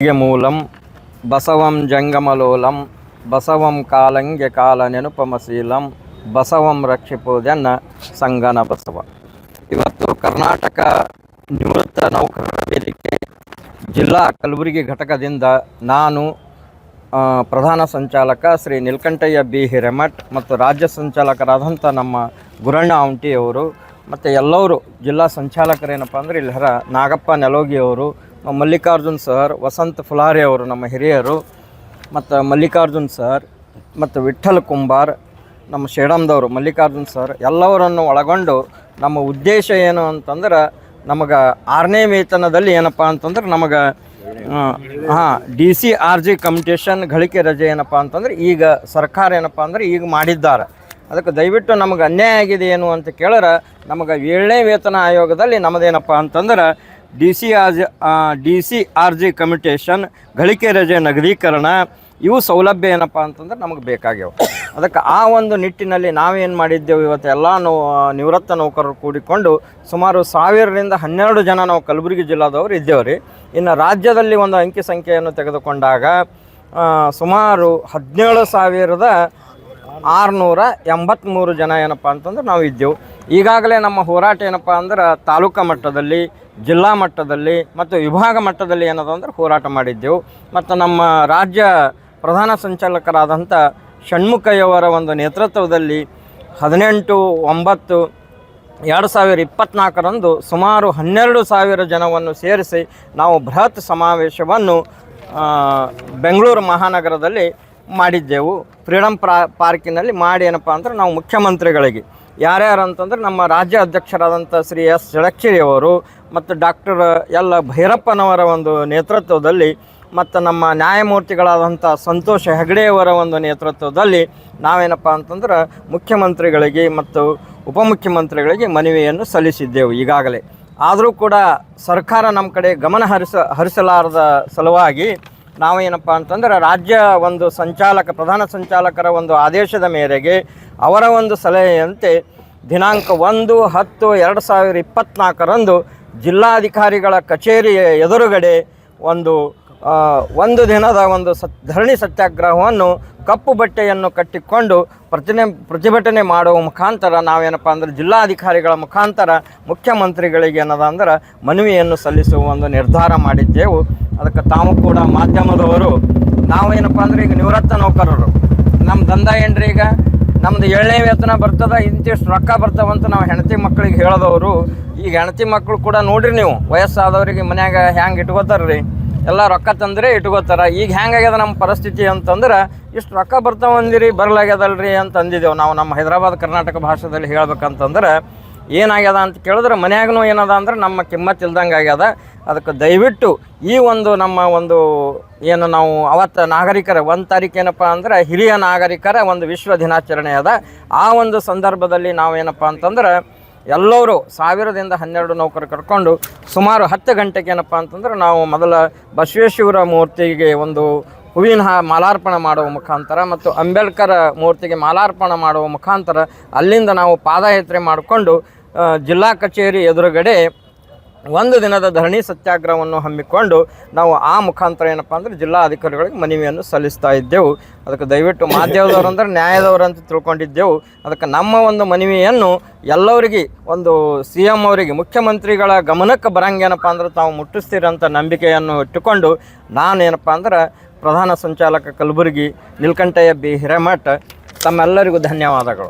ಮೂಲಂ ಬಸವಂ ಜಂಗಮಲೋಲಂ ಬಸವಂ ಕಾಲಂಗೆ ಕಾಲ ನೆನಪಮಶೀಲಂ ಬಸವಂ ರಕ್ಷಿಪೋದನ್ನ ಸಂಗನ ಬಸವ. ಇವತ್ತು ಕರ್ನಾಟಕ ನಿವೃತ್ತ ನೌಕರರ ವೇದಿಕೆ ಜಿಲ್ಲಾ ಕಲಬುರಗಿ ಘಟಕದಿಂದ ನಾನು ಪ್ರಧಾನ ಸಂಚಾಲಕ ಶ್ರೀ ನಿಲ್ಕಂಠಯ್ಯ ಬಿ. ಹಿರೇಮಠ್ ಮತ್ತು ರಾಜ್ಯ ಸಂಚಾಲಕರಾದಂಥ ನಮ್ಮ ಗುರಣ್ಣ ಔಂಟಿಯವರು ಮತ್ತು ಎಲ್ಲವರು ಜಿಲ್ಲಾ ಸಂಚಾಲಕರೇನಪ್ಪ ಅಂದರೆ ಇಲ್ಲಿ ಹರ ನಾಗಪ್ಪ ನೆಲೋಗಿಯವರು ಮಲ್ಲಿಕಾರ್ಜುನ್ ಸರ್, ವಸಂತ್ ಫುಲಾರಿ ಅವರು ನಮ್ಮ ಹಿರಿಯರು, ಮತ್ತು ಮಲ್ಲಿಕಾರ್ಜುನ್ ಸರ್, ಮತ್ತು ವಿಠಲ್ ಕುಂಬಾರ್, ನಮ್ಮ ಶೇಡಮ್ದವರು ಮಲ್ಲಿಕಾರ್ಜುನ್ ಸರ್, ಎಲ್ಲವರನ್ನು ಒಳಗೊಂಡು ನಮ್ಮ ಉದ್ದೇಶ ಏನು ಅಂತಂದ್ರೆ ನಮಗೆ ಆರನೇ ವೇತನದಲ್ಲಿ ಏನಪ್ಪ ಅಂತಂದ್ರೆ ನಮಗೆ ಹಾಂ, D C R G commutation ಗಳಿಕೆ ರಜೆ ಏನಪ್ಪ ಅಂತಂದ್ರೆ ಈಗ ಸರ್ಕಾರ ಏನಪ್ಪ ಅಂದ್ರೆ ಈಗ ಮಾಡಿದ್ದಾರೆ. ಅದಕ್ಕೆ ದಯವಿಟ್ಟು ನಮಗೆ ಅನ್ಯಾಯ ಆಗಿದೆ ಏನು ಅಂತ ಕೇಳಿದ್ರೆ ನಮಗೆ ಏಳನೇ ವೇತನ ಆಯೋಗದಲ್ಲಿ ನಮ್ಮದೇನಪ್ಪ ಅಂತಂದ್ರೆ D C R G D C R G commutation ಗಳಿಕೆ ರಜೆ ನಗದೀಕರಣ, ಇವು ಸೌಲಭ್ಯ ಏನಪ್ಪ ಅಂತಂದ್ರೆ ನಮಗೆ ಬೇಕಾಗ್ಯವು. ಅದಕ್ಕೆ ಆ ಒಂದು ನಿಟ್ಟಿನಲ್ಲಿ ನಾವೇನು ಮಾಡಿದ್ದೆವು, ಇವತ್ತು ಎಲ್ಲ ನೋ, ನಿವೃತ್ತ ನೌಕರರು ಕೂಡಿಕೊಂಡು ಸುಮಾರು ಸಾವಿರದಿಂದ ಹನ್ನೆರಡು ಜನ ನಾವು ಕಲಬುರಗಿ ಜಿಲ್ಲಾದವರು ಇದ್ದೇವೆ ರೀ. ಇನ್ನು ರಾಜ್ಯದಲ್ಲಿ ಒಂದು ಅಂಕಿ ಸಂಖ್ಯೆಯನ್ನು ತೆಗೆದುಕೊಂಡಾಗ ಸುಮಾರು ಹದಿನೇಳು ಸಾವಿರದ ಆರುನೂರ ಎಂಬತ್ತ್ಮೂರು ಜನ ಏನಪ್ಪ ಅಂತಂದ್ರೆ ನಾವು ಇದ್ದೆವು. ಈಗಾಗಲೇ ನಮ್ಮ ಹೋರಾಟ ಏನಪ್ಪ ಅಂದ್ರೆ ತಾಲೂಕಾ ಮಟ್ಟದಲ್ಲಿ, ಜಿಲ್ಲಾ ಮಟ್ಟದಲ್ಲಿ ಮತ್ತು ವಿಭಾಗ ಮಟ್ಟದಲ್ಲಿ ಏನದ ಅಂದ್ರೆ ಹೋರಾಟ ಮಾಡಿದ್ದೆವು. ಮತ್ತು ನಮ್ಮ ರಾಜ್ಯ ಪ್ರಧಾನ ಸಂಚಾಲಕರಾದಂಥ ಷಣ್ಮುಖಯ್ಯವರ ಒಂದು ನೇತೃತ್ವದಲ್ಲಿ ಹದಿನೆಂಟು, ಒಂಬತ್ತು, ಎರಡು ಸಾವಿರ ಇಪ್ಪತ್ತ್ನಾಲ್ಕರಂದು ಸುಮಾರು ಹನ್ನೆರಡು ಸಾವಿರ ಜನವನ್ನು ಸೇರಿಸಿ ನಾವು ಬೃಹತ್ ಸಮಾವೇಶವನ್ನು ಬೆಂಗಳೂರು ಮಹಾನಗರದಲ್ಲಿ ಮಾಡಿದ್ದೆವು. ಫ್ರೀಡಮ್ ಪ್ರಾ, ಪಾರ್ಕಿನಲ್ಲಿ ಮಾಡಿ ಏನಪ್ಪ ಅಂದ್ರೆ ನಾವು ಮುಖ್ಯಮಂತ್ರಿಗಳಿಗೆ. ಯಾರ್ಯಾರು ಅಂತಂದ್ರೆ ನಮ್ಮ ರಾಜ್ಯ ಅಧ್ಯಕ್ಷರಾದಂಥ ಶ್ರೀ ಎಸ್. ಜಳಕ್ಷಿರಿಯವರು ಮತ್ತು ಡಾಕ್ಟರ್ ಎಲ್. ಭೈರಪ್ಪನವರ ಒಂದು ನೇತೃತ್ವದಲ್ಲಿ ಮತ್ತು ನಮ್ಮ ನ್ಯಾಯಮೂರ್ತಿಗಳಾದಂಥ ಸಂತೋಷ್ ಹೆಗಡೆಯವರ ಒಂದು ನೇತೃತ್ವದಲ್ಲಿ ನಾವೇನಪ್ಪ ಅಂತಂದ್ರೆ ಮುಖ್ಯಮಂತ್ರಿಗಳಿಗೆ ಮತ್ತು ಉಪಮುಖ್ಯಮಂತ್ರಿಗಳಿಗೆ ಮನವಿಯನ್ನು ಸಲ್ಲಿಸಿದ್ದೆವು ಈಗಾಗಲೇ. ಆದರೂ ಕೂಡ ಸರ್ಕಾರ ನಮ್ಮ ಕಡೆ ಗಮನ ಹರಿಸ, ಹರಿಸಲಾರದ ಸಲುವಾಗಿ ನಾವೇನಪ್ಪ ಅಂತಂದ್ರೆ ರಾಜ್ಯ ಒಂದು ಸಂಚಾಲಕ, ಪ್ರಧಾನ ಸಂಚಾಲಕರ ಒಂದು ಆದೇಶದ ಮೇರೆಗೆ ಅವರ ಒಂದು ಸಲಹೆಯಂತೆ ದಿನಾಂಕ ಒಂದು ಹತ್ತು ಎರಡು ಸಾವಿರ ಇಪ್ಪತ್ತ್ನಾಲ್ಕರಂದು ಜಿಲ್ಲಾಧಿಕಾರಿಗಳ ಕಚೇರಿಯ ಎದುರುಗಡೆ ಒಂದು ಒಂದು ದಿನದ ಒಂದು ಸತ್, ಧರಣಿ ಸತ್ಯಾಗ್ರಹವನ್ನು ಕಪ್ಪು ಬಟ್ಟೆಯನ್ನು ಕಟ್ಟಿಕೊಂಡು ಪ್ರತಿನೆ, ಪ್ರತಿಭಟನೆ ಮಾಡುವ ಮುಖಾಂತರ ನಾವೇನಪ್ಪ ಅಂದರೆ ಜಿಲ್ಲಾಧಿಕಾರಿಗಳ ಮುಖಾಂತರ ಮುಖ್ಯಮಂತ್ರಿಗಳಿಗೆ ಏನದ ಅಂದ್ರೆ ಮನವಿಯನ್ನು ಸಲ್ಲಿಸುವ ಒಂದು ನಿರ್ಧಾರ ಮಾಡಿದ್ದೆವು. ಅದಕ್ಕೆ ತಾವು ಕೂಡ ಮಾಧ್ಯಮದವರು ನಾವೇನಪ್ಪ ಅಂದರೆ ಈಗ ನಿವೃತ್ತ ನೌಕರರು. ನಮ್ಮ ದಂಧ ಏನ್ರಿ ಈಗ? ನಮ್ದು ಏಳನೇ ವೇತನ ಬರ್ತದ, ಇಂತಿಷ್ಟು ರೊಕ್ಕ ಬರ್ತಾವಂತ ನಾವು ಹೆಂಡತಿ ಮಕ್ಕಳಿಗೆ ಹೇಳದವರು. ಈಗ ಹೆಂಡತಿ ಮಕ್ಕಳು ಕೂಡ ನೋಡ್ರಿ ನೀವು, ವಯಸ್ಸಾದವರಿಗೆ ಮನ್ಯಾಗ ಹ್ಯಾಂಗೆ ಇಟ್ಕೋತಾರ್ರಿ. ಎಲ್ಲ ರೊಕ್ಕ ತಂದ್ರೆ ಇಟ್ಕೋತಾರೆ. ಈಗ ಹೆಂಗಾಗ್ಯದ ನಮ್ಮ ಪರಿಸ್ಥಿತಿ ಅಂತಂದ್ರೆ, ಇಷ್ಟು ರೊಕ್ಕ ಬರ್ತಾವಂದಿರಿ ಬರಲಾಗ್ಯದಲ್ರಿ ಅಂತ ಅಂದಿದ್ದೇವೆ ನಾವು ನಮ್ಮ ಹೈದರಾಬಾದ್ ಕರ್ನಾಟಕ ಭಾಷೆದಲ್ಲಿ ಹೇಳ್ಬೇಕಂತಂದ್ರೆ, ಏನಾಗ್ಯದ ಅಂತ ಕೇಳಿದ್ರೆ ಮನ್ಯಾಗೂ ಏನದ ಅಂದ್ರೆ ನಮ್ಮ ಕಿಮ್ಮತ್ ಇಲ್ದಂಗೆ ಆಗ್ಯದ. ಅದಕ್ಕೆ ದಯವಿಟ್ಟು ಈ ಒಂದು ನಮ್ಮ ಒಂದು ಏನು ನಾವು ಅವತ್ತು ನಾಗರಿಕರ ಒಂದು ತಾರೀಕೇನಪ್ಪ ಅಂದ್ರೆ, ಹಿರಿಯ ನಾಗರಿಕರ ಒಂದು ವಿಶ್ವ ದಿನಾಚರಣೆ ಅದ. ಆ ಒಂದು ಸಂದರ್ಭದಲ್ಲಿ ನಾವೇನಪ್ಪ ಅಂತಂದ್ರೆ ಎಲ್ಲರೂ ಸಾವಿರದಿಂದ ಹನ್ನೆರಡು ನೌಕರು ಕರ್ಕೊಂಡು ಸುಮಾರು ಹತ್ತು ಗಂಟೆಗೆ ಏನಪ್ಪ ಅಂತಂದ್ರೆ ನಾವು ಮೊದಲ ಬಸವೇಶ್ವರ ಮೂರ್ತಿಗೆ ಒಂದು ಹೂವಿನ ಮಾಲಾರ್ಪಣೆ ಮಾಡುವ ಮುಖಾಂತರ ಮತ್ತು ಅಂಬೇಡ್ಕರ್ ಮೂರ್ತಿಗೆ ಮಾಲಾರ್ಪಣ ಮಾಡುವ ಮುಖಾಂತರ ಅಲ್ಲಿಂದ ನಾವು ಪಾದಯಾತ್ರೆ ಮಾಡಿಕೊಂಡು ಜಿಲ್ಲಾ ಕಚೇರಿ ಎದುರುಗಡೆ ಒಂದು ದಿನದ ಧರಣಿ ಸತ್ಯಾಗ್ರಹವನ್ನು ಹಮ್ಮಿಕೊಂಡು ನಾವು ಆ ಮುಖಾಂತರ ಏನಪ್ಪ ಅಂದರೆ ಜಿಲ್ಲಾ ಅಧಿಕಾರಿಗಳಿಗೆ ಮನವಿಯನ್ನು ಸಲ್ಲಿಸ್ತಾ ಇದ್ದೆವು. ಅದಕ್ಕೆ ದಯವಿಟ್ಟು ಮಾಧ್ಯಮದವರು ಅಂದರೆ ನ್ಯಾಯದವರು ಅಂತ ತಿಳ್ಕೊಂಡಿದ್ದೆವು. ಅದಕ್ಕೆ ನಮ್ಮ ಒಂದು ಮನವಿಯನ್ನು ಎಲ್ಲರಿಗೆ, ಒಂದು ಸಿ ಎಂ ಅವರಿಗೆ, ಮುಖ್ಯಮಂತ್ರಿಗಳ ಗಮನಕ್ಕೆ ಬರಂಗೇನಪ್ಪ ಅಂದ್ರೆ ತಾವು ಮುಟ್ಟಿಸ್ತೀರಂತ ನಂಬಿಕೆಯನ್ನು ಇಟ್ಟುಕೊಂಡು ನಾನೇನಪ್ಪ ಅಂದ್ರೆ ಪ್ರಧಾನ ಸಂಚಾಲಕ ಕಲಬುರಗಿ, ನಿಲ್ಕಂಠಯ್ಯ ಬಿ ಹಿರೇಮಠ, ತಮ್ಮೆಲ್ಲರಿಗೂ ಧನ್ಯವಾದಗಳು.